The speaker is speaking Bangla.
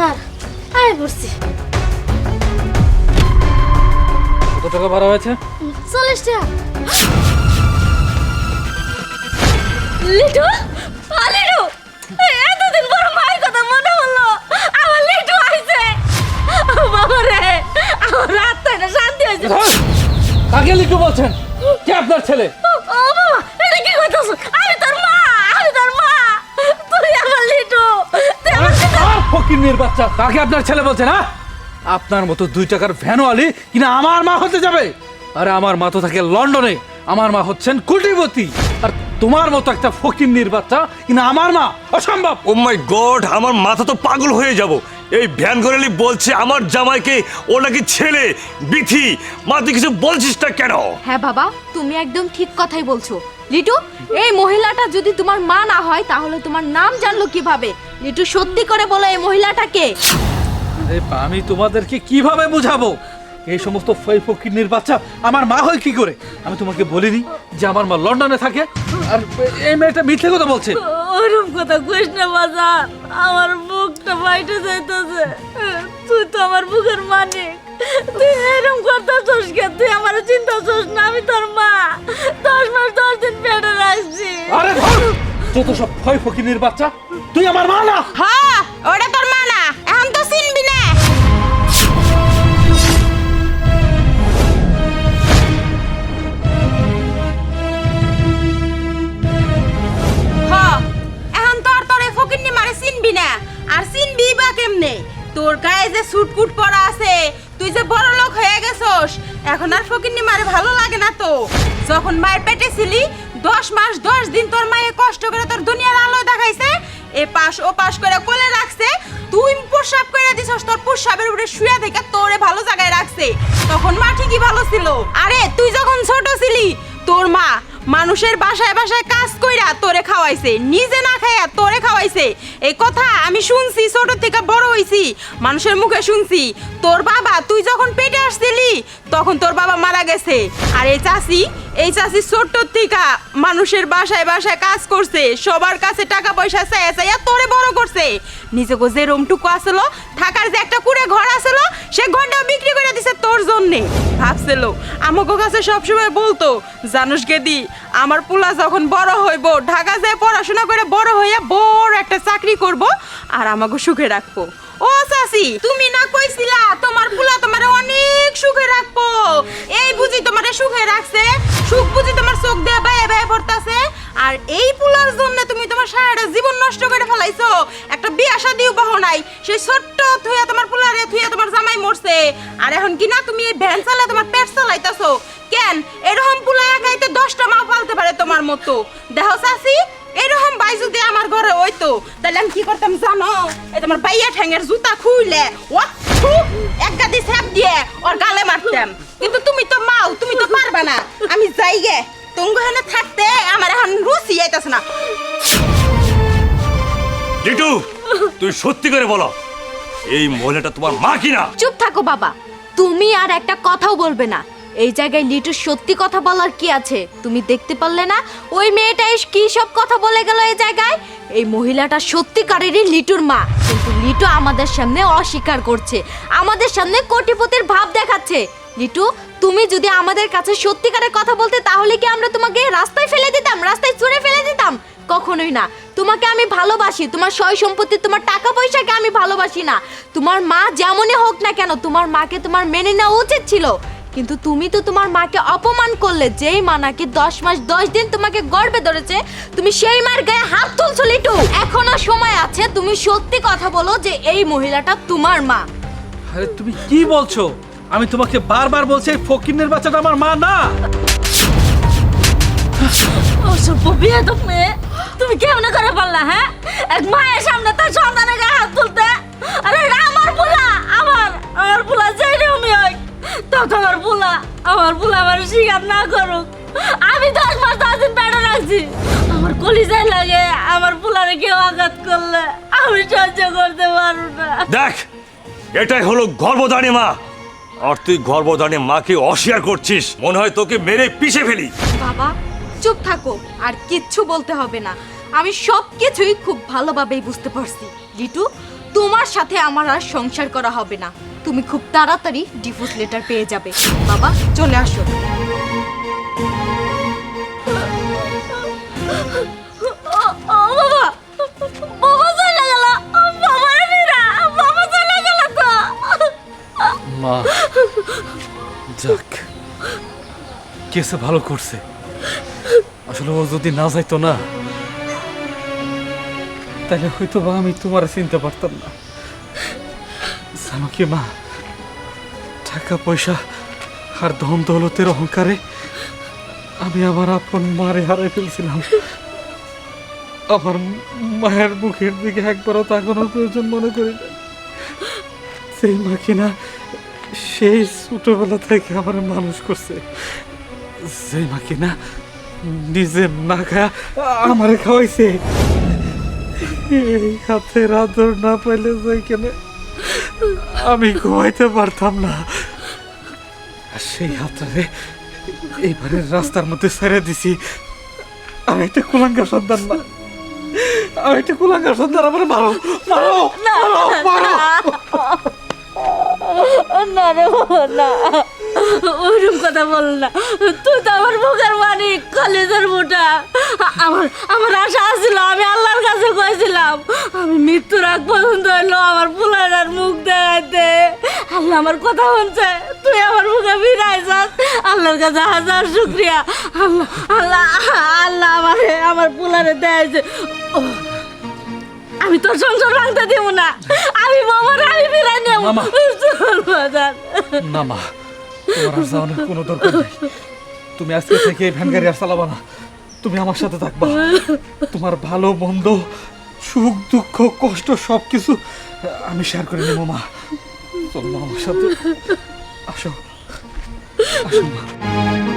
স্যার আয় পড়ছি। কত টাকা ভাড়া হয়েছে? চল্লিশ টাকা। লিটু আ, লিটু এই এতদিন পর মায়ের কথা মনে হলো আমার লিটু আইছে। বাবা রে আমার রাতটা না শান্তি হয়েছে। কাকে লিখু বলছেন? কে আপনার ছেলে? আর ফকিন্নির বাচ্চা কাকে আপনার ছেলে বলছেন হ্যাঁ? আপনার মতো দুই টাকার ভ্যানওয়ালি কিনা আমার মা হতে যাবে? আরে আমার মা তো থাকে লন্ডনে আমার মা হচ্ছেন কোটিপতি আর তোমার মতো একটা ফকিন্নির বাচ্চা কিনা আমার মা অসম্ভব! ও মাই গড Oh আমার মাথা তো পাগল হয়ে যাব। এই ভ্যান করেলি বলছে আমার জামাইকে ও নাকি ছেলে বিথি। মা তুই কিছু বলছিস না কেন? হ্যাঁ বাবা তুমি একদম ঠিক কথাই বলছো। লিটু এই মহিলাটা যদি তোমার মা না হয় তাহলে তোমার নাম জানলো কীভাবে? লিটু সত্যি করে বলো এই মহিলাটাকে। আরে আমি তোমাদেরকে কীভাবে বুঝাবো? এই সমস্ত ফই ফকিন্নির বাচ্চা আমার মা হয় কি করে? আমি তোমাকে বলিনি যে আমার মা লন্ডনে থাকে। আর এই মেয়েটা মিথ্যে কথা বলছে। ওরম কথা কইস না বাজার আমার মুখটা বাইটে যাইতেছে। তুই তো আমার বুকের মানিক। তুই এরম করতেছিস কে তুই আমার চিন্তা করছিস না আমি তোর মা। দশ মাস দশ দিন পেটে রাখছি। আরে যত সব ফই ফকিন্নির বাচ্চা, তুই আমার মা না? হ্যাঁ ওটা তোর মা না। এখন তো চিনবি না। এখন তো আর তোর এই ফকিন্নি মারে চিনবি না। আর চিনবি বা কেমনে? তোর গায়ে যে সুটকুট পরা আছে, তুই যে বড় লোক হয়ে গেছস, এখন আর ফকিন্নি মারে ভালো লাগে না তো। যখন মায়ের পেটে ছিলি দশ মাস, দশ দিন তোর মায়ে কষ্ট করে তোর দুনিয়ার আলো দেখাইছে, এ পাশ ও পাশ করে কোলে রাখছে, তুই প্রসাব করে দিছস, তোর প্রসাবের উপরে শুয়ে থেকে তোরে ভালো জায়গায় রাখছে। তখন মা ঠিকই ভালো ছিল। আরে, তুই যখন ছোট ছিলি, তোর মা মানুষের বাসায় বাসায় কাজ কইরা তোরে খাওয়াইছে, নিজে না খাইয়া তোরে খাওয়াইছে। এই কথা আমি শুনছি, ছোট থেকে বড় হইছি, মানুষের মুখে শুনছি। তোর বাবা, তুই যখন পেটে আসছিলি তখন তোর বাবা মারা গেছে। আর এই চাষি এই চাষি ছোট্ট থেকে মানুষের বাসায় বাসায় কাজ করছে। সবার কাছে টাকা পয়সা চাইয়া চাইয়া তোরে বড় করছে। নিজেকে যে রুমটুকু আসলো, থাকার যে একটা কুড়ে ঘর আসলো, সে ঘরটা বিক্রি করে দিছে তোর জন্যে। ভাবছিল আমাকে কাছে সবসময় বলতো, জানুস গেদি, আমার পোলা যখন বড় হইব, ঢাকা যায় পড়াশোনা করে বড় হইয়া বড় একটা চাকরি করব, আর আমাকে সুখে রাখব। ও চাচি তুমি না কইছিলা তোমার পোলা তোমার অনেক সুখে রাখব। এই বুঝি তোমার সুখে রাখছে, সুখ বুঝি তোমার চোখ দিয়ে বায়ে বায়ে পড়তাছে। আর এই পোলার জন্য তুমি তোমার সারাটা জীবন নষ্ট করে ফেলাইছো। একটা বিয়া শাদিও বাহ নাই, সেই ছোট্ট থুয়া তোমার পোলারে থুয়া তোমার জামাই মরছে। আর এখন কি না তুমি এই ভ্যান চালা তোমার পেট চালাইতাছো? কেন? এরকম পোলা একাইতে দশটা মা পালতে পারে তোমার মতো। দেখো চাচি এরকম বাই যদি আমার ঘরে হইতো। তাহলে আমি কি করতাম জানো? এই তোমার বাইয়া ঠ্যাঙের জুতা খুইলে ও এক গাদি স্যাপ দিয়ে ওর গালে মারতাম। কিন্তু তুমি তো মাও তুমি তো পারবা না। আমি যাই গে। তুমি এখানে থাকতে আমার এখন রুচি আইতাছে না। লিটু তুই সত্যি করে বলো এই মহিলাটা তোমার মা কিনা? চুপ থাকো বাবা। তুমি আর একটা কথাও বলবে না। এই জায়গায় লিটুর সত্যি কথা বলার কি আছে? তুমি দেখতে পারলে না? ওই মেয়েটা এস কি সব কথা বলে গেল এই জায়গায়? এই মহিলাটা সত্যিকারেরই লিটুর মা। কিন্তু লিটু আমাদের সামনে অস্বীকার করছে। আমাদের সামনে কোটিপতির ভাব দেখাচ্ছে। লিটু তুমি যদি আমাদের কাছে সত্যিকারের কথা বলতে, তাহলে কি আমরা তোমাকে রাস্তায় ফেলে দিতাম? রাস্তায় ছুঁড়ে ফেলে দিতাম? কখনোই না। তোমাকে আমি ভালোবাসি। তোমার সয় সম্পত্তি, তোমার টাকা পয়সাকে আমি ভালোবাসি না। তোমার মা যেমনই হোক না কেন, তোমার মাকে তোমার মেনে নেওয়া উচিত ছিল। কিন্তু তুমি তো তোমার মাকে অপমান করলে যেই মা নাকি দশ মাস দশ দিন তোমাকে গর্বে ধরেছে তুমি সেই মার গায়ে হাত তুলছো লিটু। এখনও সময় আছে তুমি সত্যি কথা বলো যে এই মহিলাটা তোমার মা। আরে তুমি কি বলছো? আমি তোমাকে বারবার বলছি এই ফকিন্নের বাচ্চাটা আমার মা না। অসভ্য বিয়ে তো মেয়ে। তুমি কেমন করে পারলা হ্যাঁ? এক মায়ের সামনে তার সন্তানের তত আমার পোলা আমার পোলা আমার শিকার না করুক। আমি দশ মাস দশ দিন পেটে রাখছি। আমার কলিজায় লাগে আমার পোলারে কেউ আঘাত করলে আমি সহ্য করতে পারব না। দেখ এটাই হলো গর্ভধারী মা। আর তুই গর্ভধারী মাকে অস্বীকার করছিস মনে হয় তোকে মেরে পিষে ফেলি। বাবা চুপ থাকো আর কিচ্ছু বলতে হবে না। আমি সব কিছুই খুব ভালোভাবেই বুঝতে পারছি। লিটু তোমার সাথে আমার আর সংসার করা হবে না। তুমি খুব তাড়াতাড়ি ডিভোর্স লেটার পেয়ে যাবে। বাবা, চলে আসো। মা, যাক। কেসে ভালো করছে। আসলে ও যদি না যাইতো না তাহলে হয়তো বা আমি তোমার চিনতে পারতাম না। জানো কি মা টাকা পয়সা আর ধন দৌলতের অহংকারে আমি আমার আপন মারে হারাই ফেলছিলাম। আমার মায়ের মুখের দিকে একবারও তাকানোর প্রয়োজন মনে করি সেই মা কিনা সেই ছোটবেলা থেকে আমার মানুষ করছে। সেই মা কিনা নিজে না খায়া আমারে খাওয়াইছে। এই হাতের আদর না পাইলে যেখানে আমি ঘুমাইতে পারতাম না। আর সেই হাতটারে এইবারে রাস্তার মধ্যে ছেড়ে দিছি। আমি একটা কুলাঙ্গার সন্তান না। আমি একটা কুলাঙ্গার সন্তান, আমার মারো মারো মারো মারো। না রে না। ওইরকম কথা বল না। তুই তো আমার মুখের মানিক কলেজের মোটা আমার আমার আশা ছিল আমি আল্লাহর কাছে কইছিলাম আমি মৃত্যুর আগ পর্যন্ত হইল আমার ফুলার মুখ দেখাইতে। আল্লাহ আমার কথা শুনছে তুই আমার মুখে ফিরাই যাস আল্লাহর কাছে হাজার শুক্রিয়া। আল্লাহ আল্লাহ আল্লাহ আমারে আমার ফুলারে দেয়াইছে। আমি তোর সংসার ভাঙতে দিব না। আমি মামার আমি ফিরাই নেব। না মা। তোমার আর যাওয়ানোর কোনো দরকার নেই। তুমি আজকে থেকে এই আর চালাবা না। তুমি আমার সাথে থাকবা। তোমার ভালো, মন্দ, সুখ, দুঃখ, কষ্ট সব কিছু আমি শেয়ার করে নেব, মা। চলো আমার সাথে। আসো। আসো, মা।